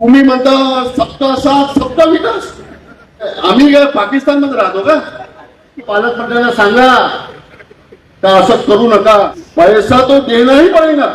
तुम्ही म्हणता सप्ता सात सप्ता विकास आम्ही काय पाकिस्तानमध्ये राहतो का? पालकमंत्र्यांना सांगा का असं करू नका. पैसा तो देणंही पाहिजे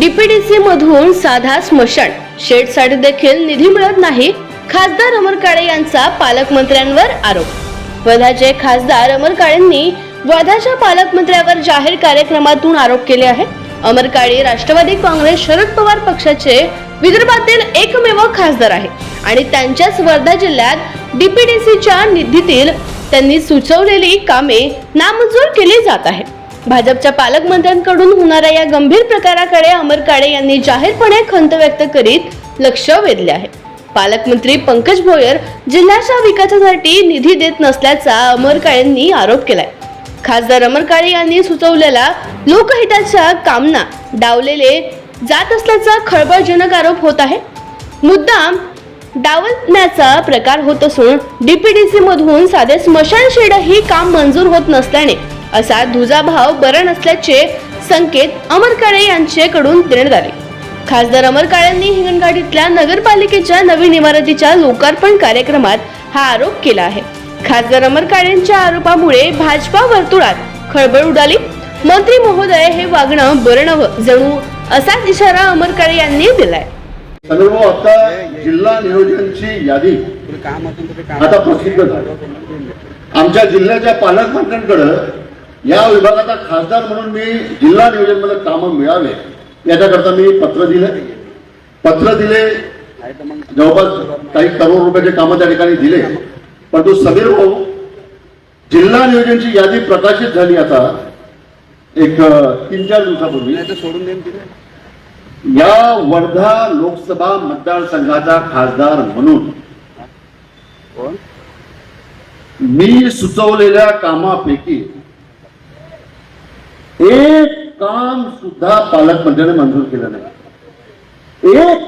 डीपीडीसी मधून साधा स्मशान. शेडसाठी देखील निधी मिळत नाही खासदार अमर काळे यांचा पालकमंत्र्यांवर आरोप. वधाचे खासदार अमर काळेंनी वर्धाच्या पालकमंत्र्यावर जाहीर कार्यक्रमातून आरोप केले आहे अमर काळे राष्ट्रवादी काँग्रेस शरद पवार पक्षाचे विदर्भातील एकमेव खासदार आहे आणि त्यांच्याच वर्धा जिल्ह्यात डीपीडीसीच्या निधीतील त्यांनी सुचवलेली कामे नामंजूर केली जात आहे भाजपच्या पालकमंत्र्यांकडून होणाऱ्या या गंभीर प्रकाराकडे अमर काळे यांनी जाहीरपणे खंत व्यक्त करीत लक्ष वेधले आहे. पालकमंत्री पंकज भोयर जिल्ह्याच्या विकासासाठी निधी देत नसल्याचा अमर काळेंनी आरोप केलाय. खासदार अमर काळे यांनी सुचवलेला लोकहिताच्या कामना डावलेले जात असल्याचा खळबळजनक आरोप होत आहे. मुद्दाम डावलण्याचा प्रकार होत असून डीपीडीसी मधून साधे स्मशान शेडही काम मंजूर होत नसल्याने असा दुजाभाव बरा नसल्याचे संकेत अमर काळे यांच्याकडून देण्यात आले. खासदार अमर काळेंनी हिंगणघाट नगरपालिकेच्या नवीन इमारतीच्या लोकार्पण कार्यक्रमात हा आरोप केला आहे. खासदार अमर काळेंच्या आरोपामुळे भाजपा वर्तुळात खळबळ उडाली. मंत्री महोदय हे वागणं बरं नवं जणू असाच इशारा अमर काळे यांनी दिलाय. आता जिल्हा नियोजनची यादी. आता प्रसिद्ध झाली. आमच्या जिल्ह्याच्या पालकमंत्र्यांकडे या विभागाचा खासदार म्हणून मी जिल्हा नियोजनमध्ये कामं मिळावे याच्याकरता मी पत्र दिले. पत्र दिले जवळपास काही करोड रुपयाचे कामं त्या ठिकाणी दिले. परंतु समीर भाऊ जिल्हा नियोजनची यादी प्रकाशित झाली आता. एक तीन चार दिवसापूर्वी. सोडून देईन तिथे या वर्धा लोकसभा मतदारसंघाचा खासदार म्हणून मी सुचवलेल्या कामापैकी एक काम सुद्धा पालकमंत्र्याने मंजूर केलं नाही. एक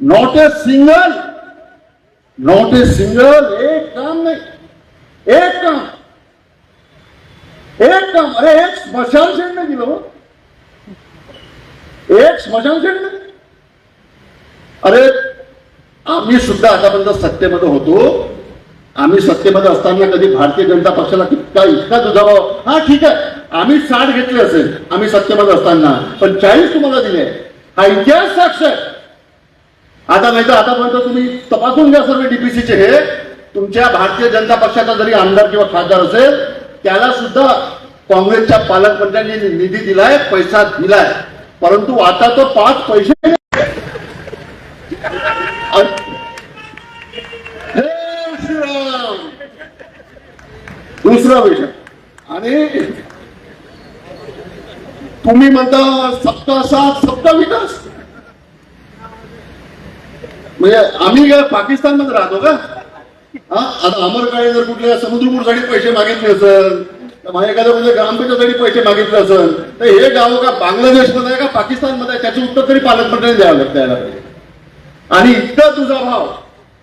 not a single. Not a single एक काम नाही. एक काम. एक काम. अरे एक स्मशान शेड नाही दिलं हो. एक स्मशान शेड नाही. अरे आम्ही सुद्धा आतापर्यंत सत्तेमध्ये होतो. आम्ही सत्तेमध्ये असताना कधी भारतीय जनता पक्षाला इतका इतका दुजाभाव. हा ठीक आहे. आम्ही साठ घेतले असेल. आम्ही सत्तेमध्ये असताना. पण चाळीस तुम्हाला दिले. हा इतिहास साक्ष आहे. आता नाही तर आतापर्यंत तुम्ही तपासून घ्या सर्व डीपीसीचे हे. तुमच्या भारतीय जनता पक्षाचा जरी आमदार किंवा खासदार असेल त्याला सुद्धा काँग्रेसच्या पालकमंत्र्यांनी निधी दिलाय पैसा दिलाय. परंतु आता तो पाच पैसे आणि- दुसरा विषय आणि तुम्ही म्हणता सप्ताह सात सप्ताह विकास. म्हणजे आम्ही काय पाकिस्तानमध्ये राहतो का? हा? आता अमर काळे जर कुठल्या समुद्रपूरसाठी पैसे मागितले असेल तर माझ्या एखाद्या म्हणजे ग्रामपंचायतसाठी पैसे मागितले असेल तर हे गाव का बांगलादेशमध्ये आहे का पाकिस्तानमध्ये आहे? त्याचं उत्तर तरी पालकमंत्र्यांनी द्यावं लागतं याला. पाहिजे आणि इतका तुझा भाव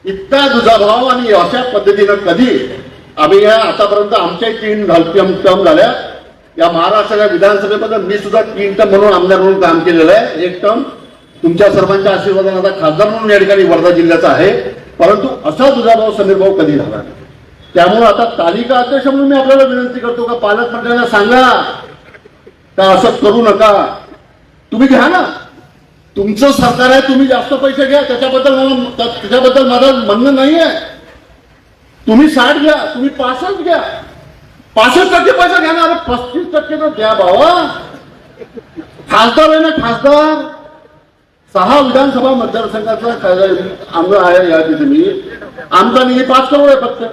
इतका तुझा भाव आणि अशा पद्धतीनं कधी आम्ही या आतापर्यंत आमच्या तीन टर्म झाल्या. या महाराष्ट्राच्या विधानसभेमध्ये मी सुद्धा तीन टर्म म्हणून आमदार म्हणून काम केलेलं आहे. एक टर्म तुमच्या सर्वांच्या आशीर्वादाने आता खासदार म्हणून या ठिकाणी वर्धा जिल्ह्याचा आहे. परंतु असा दुधाभाव समीरभाऊ समीर भाऊ कधी झाला नाही. त्यामुळे आता तालिका अध्यक्ष म्हणून मी आपल्याला विनंती करतो का पालकमंत्र्यांना सांगा. का असं करू नका? तुम्ही घ्या ना. तुमचं सरकार आहे तुम्ही जास्त पैसे घ्या. त्याच्याबद्दल मला त्याच्याबद्दल माझं म्हणणं नाही आहे तुम्ही साठ घ्या तुम्ही पासष्ट घ्या. पासष्ट टक्के पैसा घ्या ना. अरे पस्तीस टक्के तर द्या भावा. खासदार आहे ना खासदार. सहा विधानसभा मतदारसंघाचा आमदार आहे या तिथे मी आमचा निधी पाच करोड आहे फक्त.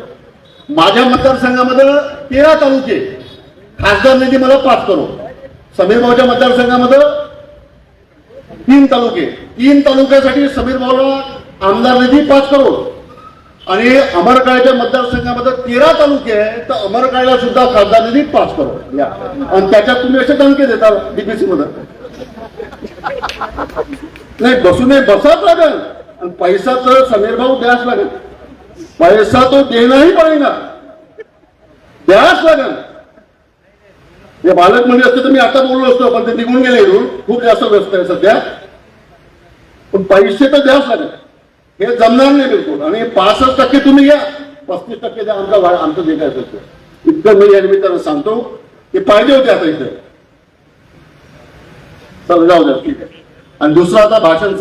माझ्या मतदारसंघामध्ये तेरा तालुके. खासदार निधी मला पाच करोड. समीर भाऊच्या मतदारसंघामध्ये तीन तालुके. तीन तालुक्यासाठी समीर भाऊला आमदार निधी पाच करोड. आणि अमरकाळ्याच्या मतदारसंघामध्ये तेरा तालुके आहे तर अमरकाळ्याला सुद्धा खासदार निधी पाच करोड. या. आणि त्याच्यात तुम्ही असे तालुके देता डीपीसी मध्ये. नाही बसून बसाच लागेल. आणि पैसा तर समीर भाऊ द्यास लागेल. पैसा तो देणंही पडेगा द्यास लागेल. हे म्हणजे असते तर मी आता बोललो असतो पण ते निघून गेले खूप जास्त व्यस्त आहे सध्या. पण पैसे तर द्याच लागत हे जमणार नाही बिलकुल. आणि पासष्ट टक्के तुम्ही घ्या. पस्तीस टक्के द्या आमचा आमचं जे काय असतं इतकं मी या निमित्तानं सांगतो. की पाहिजे होते आता इथे. चल जाऊ द्या ठीक आहे. आणि दुसरा आता भाषण